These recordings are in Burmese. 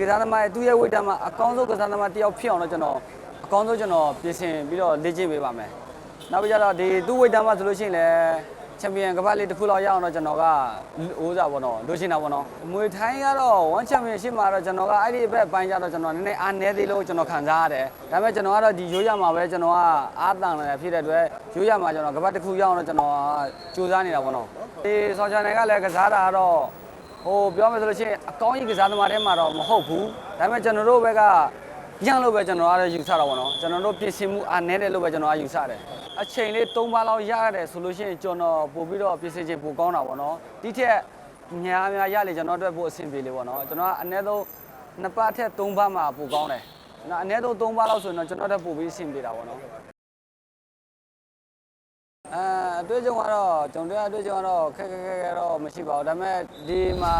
ကစားသမားရဲ့သူ့ရဲ့ဝိတ်တမှာအကောင်းဆုံးကစားသမားတစ်ယောက်ဖြစ်အောင်တော့ကျွန်တော်အကောင်းဆုံးကျွန်တော်ပြင်ဆင်ပြီးတော့လေ့ကျင့်ပေးပါမယ်နောက်ပြီးကြတော့ဒီသူ့ဝိတ်တမှာဆိုလို့ရှိရင်လည်းချန်ပီယံကမ္ဘာလေးတစ်ခုလောက်ရအောင်တော့ကျွန်တော်ကအိုးစားပေါ့နော်လိုချင်တာပေါ့နော်မွေထိုင်းကတော့1 championship မှာတော့ကျွန်တော်ကအဲ့ဒီဘက်ပိုင်းကြတော့ကျွန်တော်နည်းနည်းအားနည်းသေးလို့ကျွန်တော်ခံစားရတယ်ဒါပေမဲ့ကျွန်တော်ကတော့ဒီရိုးရမှာပဲကျွန်တော်ကအားတန်တယ်ဖြစ်တဲ့အတွက်ရိုးရမှာကျွန်တော်ကမ္ဘာတစ်ခုရအောင်တော့ကျွန်တော်စူးစမ်းနေတာပေါ့နော်ဒီဆော်ချန်နယ်ကလည်းကစားတာကတော့ ဟိုပြောမယ်ဆိုလို့ရှိရင်အကောင်းကြီးကစားသမားတွေမှာတော့မဟုတ်ဘူးဒါပေမဲ့ကျွန်တော်တို့ဘက်ကညံ့လို့ပဲကျွန်တော်ကတော့ယူဆတာပေါ့နော်ကျွန်တော်တို့ပြင်ဆင်မှုအားနည်းတယ်လို့ပဲကျွန်တော်ကယူဆတယ်အချိန်လေး၃ပါးလောက်ရရတယ်ဆိုလို့ရှိရင်ကျွန်တော်ပို့ပြီးတော့ပြင်ဆင်ခြင်းပိုကောင်းတာပေါ့နော်ဒီထက်ညာများရလေကျွန်တော်တို့ပို့အဆင်ပြေလေပေါ့နော်ကျွန်တော်ကအနည်းဆုံးနှစ်ပါးထက်၃ပါးမှာပိုကောင်းတယ်နော်အနည်းဆုံး၃ပါးလောက်ဆိုရင်တော့ကျွန်တော်တို့ပို့ပြီးအဆင်ပြေတာပေါ့နော် အဲအတွေ့အကြုံကတော့ကျွန်တော်တို့အတွေ့အကြုံကတော့ခက်ခက်ခက်ခက်တော့မရှိပါဘူးဒါပေမဲ့ဒီမှာ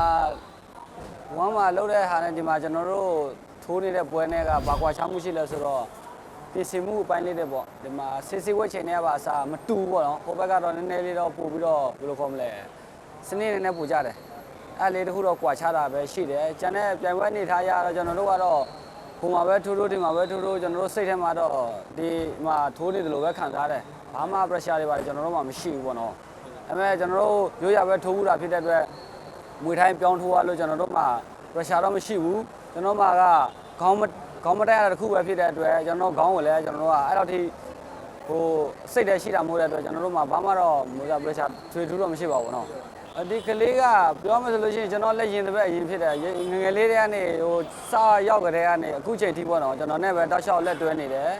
ဝမ်းမှာလှုပ်တဲ့ဟာနဲ့ဒီမှာကျွန်တော်တို့ထိုးနေတဲ့ပွဲနဲ့ကဘာကွာချမှုရှိလဲဆိုတော့ပြင်ဆင်မှုအပိုင်းလေးတွေပေါ့ဒီမှာဆေးဆေးဝက်ချိန်တွေကပါအစားမတူဘူးပေါ့နော်ဟိုဘက်ကတော့နည်းနည်းလေးတော့ပို့ပြီးတော့ဘယ်လိုခေါ်မလဲစနစ်နည်းနည်းပို့ကြတယ်အဲ့လေးတခုတော့ကွာခြားတာပဲရှိတယ်ကျန်တဲ့ပြိုင်ပွဲအနေထားရတော့ကျွန်တော်တို့ကတော့ဟိုမှာပဲထိုးထိုးဒီမှာပဲထိုးထိုးကျွန်တော်တို့စိတ်ထဲမှာတော့ဒီမှာထိုးနေတယ်လို့ပဲခံစားတယ် ဘာမှ pressure တွေပါတယ်ကျွန်တော်တို့မှမရှိဘူးပေါ့နော်အဲမဲ့ကျွန်တော်တို့ရိုးရပဲထိုးဦးတာဖြစ်တဲ့အတွက်မွေထိုင်းပြောင်းထိုးရလို့ကျွန်တော်တို့မှ pressure တော့မရှိဘူးကျွန်တော်မှကခေါင်းခေါင်းမတိုက်ရတာတစ်ခုပဲဖြစ်တဲ့အတွက်ကျွန်တော်ခေါင်းကိုလည်းကျွန်တော်တို့ကအဲ့လောက်ထိဟိုစိတ်တည်းရှိတာမဟုတ်တဲ့အတွက်ကျွန်တော်တို့မှဘာမှတော့မူစား pressure ထွေထူးတော့မရှိပါဘူးနော်ဒီကလေးကပြောမှဆိုလို့ရှိရင်ကျွန်တော်လက်ရင်တစ်ပတ်အရင်ဖြစ်တယ်ငငယ်လေးတည်းကနေဟိုစရောက်ကြတဲ့ကနေအခုချိန်ထိပေါ့နော်ကျွန်တော်နဲ့ပဲတောက်လျှောက်လက်တွဲနေတယ်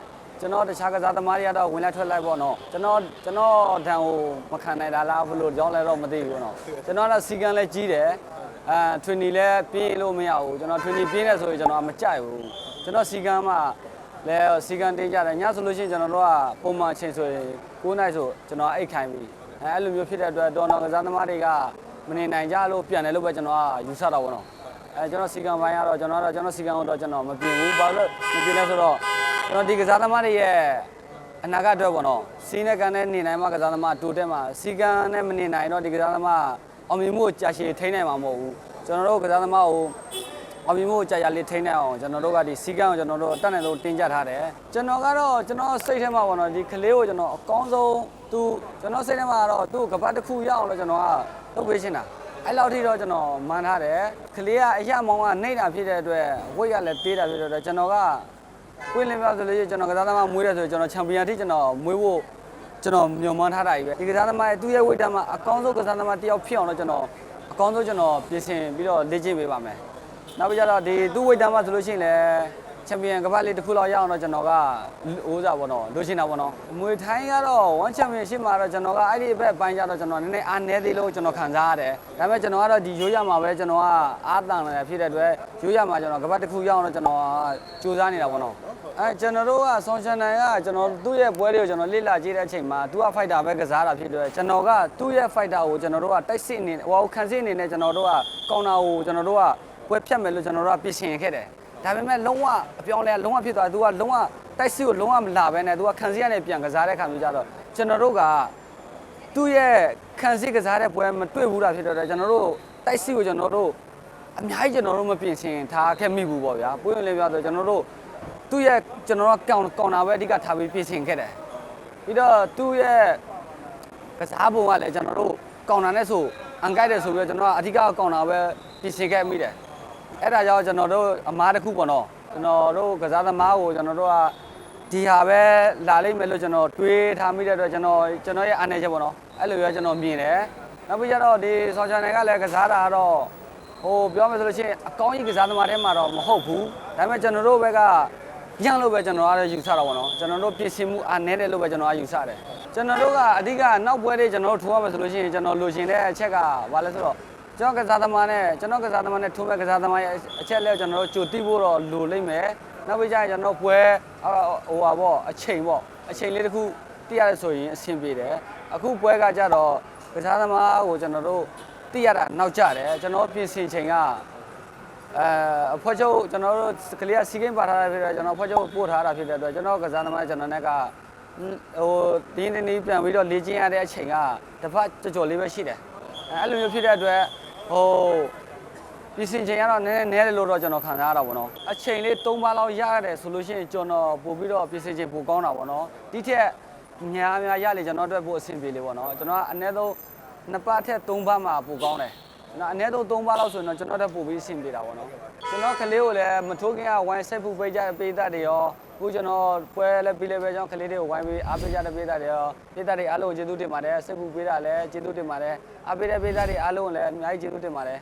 ကျွန်တော်တခြားကစားသမားတွေကတော့ဝင်လက်ထွက်လိုက်ပေါ့နော်ကျွန်တော်ကျွန်တော်ဒဏ်ကိုမခံနိုင်တာလားဘလို့ကြောင်းလဲတော့မသိဘူးပေါ့နော်ကျွန်တော်ကစီကံလည်းကြီးတယ်အဲထွေနီလည်းပြေးလို့မရဘူးကျွန်တော်ထွေနီပြေးနေဆိုရင်ကျွန်တော်မကြိုက်ဘူးကျွန်တော်စီကံမှလဲစီကံတေးကြတယ်ညဆိုလို့ရှိရင်ကျွန်တော်တို့ကပုံမှန်ချိန်ဆိုရင်9နိုင်ဆိုကျွန်တော်အိတ်ခိုင်းပြီအဲအဲ့လိုမျိုးဖြစ်တဲ့အတွက်တော်တော်ကစားသမားတွေကမနေနိုင်ကြလို့ပြန်တယ်လို့ပဲကျွန်တော်ကယူဆတာပေါ့နော်အဲကျွန်တော်စီကံပိုင်းကတော့ကျွန်တော်ကတော့ကျွန်တော်စီကံတော့ကျွန်တော်မပြင်ဘူးဘာလို့မပြင်လဲဆိုတော့ ကျွန်တော်ဒီကစားသမားတွေရဲ့အနာဂတ်အတွက်ပေါ့နော်စီးနဲ့ကန်နဲ့နေနိုင်မှကစားသမားတိုးတက်မှစီကံနဲ့မနေနိုင်တော့ဒီကစားသမားအောင်မြင်မှုကိုကြာရှည်ထိန်းနိုင်မှာမဟုတ်ဘူးကျွန်တော်တို့ကစားသမားကိုအောင်မြင်မှုကြာကြာလေးထိန်းနိုင်အောင်ကျွန်တော်တို့ကဒီစီကံကိုကျွန်တော်တို့တက်နိုင်လို့တင်ကြထားတယ်ကျွန်တော်ကတော့ကျွန်တော်စိတ်ထဲမှာပေါ့နော်ဒီကလေးကိုကျွန်တော်အကောင်းဆုံးသူကျွန်တော်စိတ်ထဲမှာကတော့သူ့ကပတ်တစ်ခုရအောင်လို့ကျွန်တော်ကလုပ်ပေးရှင်းတာအဲ့လောက်ထိတော့ကျွန်တော်မှန်ထားတယ်ကလေးကအရာမောင်းကနှိမ့်တာဖြစ်တဲ့အတွက်ဝိတ်ရလည်းသေးတာဖြစ်တဲ့အတွက်ကျွန်တော်က ကွင်းလင်းပြဆိုလို့ရှိရင်ကျွန်တော်ကစားသမားမွေးတယ်ဆိုရင်ကျွန်တော်ချန်ပီယံထိကျွန်တော်မွေးဖို့ကျွန်တော်မျှော်မှန်းထားတာကြီးပဲဒီကစားသမားရဲ့သူ့ရဲ့ဝိတ်တမှာအကောင်းဆုံးကစားသမားတစ်ယောက်ဖြစ်အောင်တော့ကျွန်တော်အကောင်းဆုံးကျွန်တော်ပြင်ဆင်ပြီးတော့လေ့ကျင့်ပေးပါမယ်နောက်ပြီးကြတော့ဒီသူ့ဝိတ်တမ်းမှာဆိုလို့ရှိရင်လည်း ချန်ပီယံကမ္ဘာလေးတစ်ခုလောက်ရအောင်တော့ကျွန်တော်ကအိုးစားပေါ့နော်လိုချင်တာပေါ့နော်မွေထိုင်းကတော့1 championship မှာတော့ကျွန်တော်ကအဲ့ဒီဘက်ပိုင်းကြတော့ကျွန်တော်နည်းနည်းအားနည်းသေးလို့ကျွန်တော်ခံစားရတယ်ဒါပေမဲ့ကျွန်တော်ကတော့ဒီရိုးရမှာပဲကျွန်တော်ကအားတန်တယ်ဖြစ်တဲ့အတွက်ရိုးရမှာကျွန်တော်ကမ္ဘာတစ်ခုရအောင်တော့ကျွန်တော်စူးစမ်းနေတာပေါ့နော်အဲကျွန်တော်တို့ကဆွန်ချန်နိုင်ကကျွန်တော်သူ့ရဲ့ပွဲတွေကိုကျွန်တော်လေ့လာကြည့်တဲ့အချိန်မှာသူက fighter ပဲကစားတာဖြစ်တဲ့အတွက်ကျွန်တော်ကသူ့ရဲ့ fighter ကိုကျွန်တော်တို့ကတိုက်စစ်အနေနဲ့ဟိုခံစစ်အနေနဲ့ကျွန်တော်တို့ကကောင်တာကိုကျွန်တော်တို့ကပွဲဖြတ်မယ်လို့ကျွန်တော်တို့ကပြင်ဆင်ခဲ့တယ် ဒါပေမဲ့လုံးဝအပြောင်းလဲလုံးဝဖြစ်သွားတယ်သူကလုံးဝတိုက်စစ်ကိုလုံးဝမလာဘဲနဲ့သူကခံစစ်ရနဲ့ပြန်ကစားတဲ့ခါမျိုးကြတော့ကျွန်တော်တို့ကသူ့ရဲ့ခံစစ်ကစားတဲ့ပွဲမတွေ့ဘူးတာဖြစ်တော့တယ်ကျွန်တော်တို့တိုက်စစ်ကိုကျွန်တော်တို့အများကြီးကျွန်တော်တို့မပြင်ဆင်ထားခဲ့မိဘူးပေါ့ဗျာပွင့်ဝင်လေးပြောဆိုကျွန်တော်တို့သူ့ရဲ့ကျွန်တော်တို့ကကောင်ကောင်တာပဲအဓိကထားပြီးပြင်ဆင်ခဲ့တယ်ပြီးတော့သူ့ရဲ့ကစားပုံကလည်းကျွန်တော်တို့ကောင်တာနဲ့ဆိုအန်ကိုက်တယ်ဆိုပြီးတော့ကျွန်တော်ကအဓိကကောင်တာပဲပြင်ဆင်ခဲ့မိတယ် အဲ့ဒါကြောင့်ကျွန်တော်တို့အမားတစ်ခုပေါ့နော်ကျွန်တော်တို့ကစားသမားကိုကျွန်တော်တို့ကဒီဟာပဲလာလိမ့်မယ်လို့ကျွန်တော်တွေးထားမိတဲ့အတွက်ကျွန်တော်ကျွန်တော်ရဲ့အနေချက်ပေါ့နော်အဲ့လိုရောကျွန်တော်မြင်တယ်နောက်ပြီးကြတော့ဒီဆော်ချန်နယ်ကလည်းကစားတာကတော့ဟိုပြောမယ်ဆိုလို့ရှိရင်အကောင်းကြီးကစားသမားတွေမှာတော့မဟုတ်ဘူးဒါပေမဲ့ကျွန်တော်တို့ဘက်ကညံ့လို့ပဲကျွန်တော်ကတော့ယူဆတာပေါ့နော်ကျွန်တော်တို့ပြင်ဆင်မှုအားနည်းတယ်လို့ပဲကျွန်တော်ကယူဆတယ်ကျွန်တော်တို့ကအဓိကနောက်ပွဲတွေကျွန်တော်တို့ထိုးရမယ်ဆိုလို့ရှိရင်ကျွန်တော်လိုချင်တဲ့အချက်ကဘာလဲဆိုတော့ ကျွန်တော်ကစားသမားနဲ့ကျွန်တော်ကစားသမားနဲ့ထိုးမဲ့ကစားသမားရဲ့အချက်လဲကျွန်တော်တို့ကြိုတိဖို့တော့လိုလိမ့်မယ်နောက်ပြီးကြရင်ကျွန်တော်ပွဲဟိုဟာပေါ့အချိန်ပေါ့အချိန်လေးတစ်ခုတိရတယ်ဆိုရင်အဆင်ပြေတယ်အခုပွဲကကြတော့ကစားသမားကိုကျွန်တော်တို့တိရတာနောက်ကျတယ်ကျွန်တော်ပြင်ဆင်ချိန်ကအဲအဖွဲချုပ်ကျွန်တော်တို့ကလေးကစီကင်းပါထားတာဖြစ်တော့ကျွန်တော်အဖွဲချုပ်ပို့ထားတာဖြစ်တဲ့အတွက်ကျွန်တော်ကစားသမားကျွန်တော်နဲ့ကဟိုဒီနေ့နေ့ပြန်ပြီးတော့လေ့ကျင့်ရတဲ့အချိန်ကတစ်ဖက်ကြော်ကြော်လေးပဲရှိတယ်အဲအဲ့လိုမျိုးဖြစ်တဲ့အတွက် ဟိုပြင်ဆင်ချိန်ကတော့နည်းနည်းနည်းတယ်လို့တော့ကျွန်တော်ခံစားရတာပေါ့နော်အချိန်လေး၃ပါးလောက်ရရတယ်ဆိုလို့ရှိရင်ကျွန်တော်ပို့ပြီးတော့ပြင်ဆင်ချိန်ပိုကောင်းတာပေါ့နော်ဒီထက်ညာများရလေကျွန်တော်အတွက်ပိုအဆင်ပြေလေပေါ့နော်ကျွန်တော်ကအနည်းဆုံးနှစ်ပတ်ထက်၃ပါးမှပိုကောင်းတယ်နော်အနည်းဆုံး၃ပါးလောက်ဆိုရင်တော့ကျွန်တော်တက်ပို့ပြီးအဆင်ပြေတာပေါ့နော်ကျွန်တော်ကလေးကိုလည်းမထိုးခင်ကဝိုင်းဆက်ဖို့ပေးကြပေးတတ်တယ်ရောအ ခုကျွန်တော်ပွဲလည်းပြီးလည်းပဲကျွန်တော်ကလေးတွေကိုဝိုင်းပြီးအားပေးကြတဲ့ပေးတတ်တယ်ရောပေးတတ်တွေအားလုံးကိုကျေးဇူးတင်ပါတယ်ဆက်ဖို့ပေးတာလည်းကျေးဇူးတင်ပါတယ်အားပေးတဲ့ပေးတတ်တွေအားလုံးကိုလည်းအများကြီးကျေးဇူးတင်ပါတယ်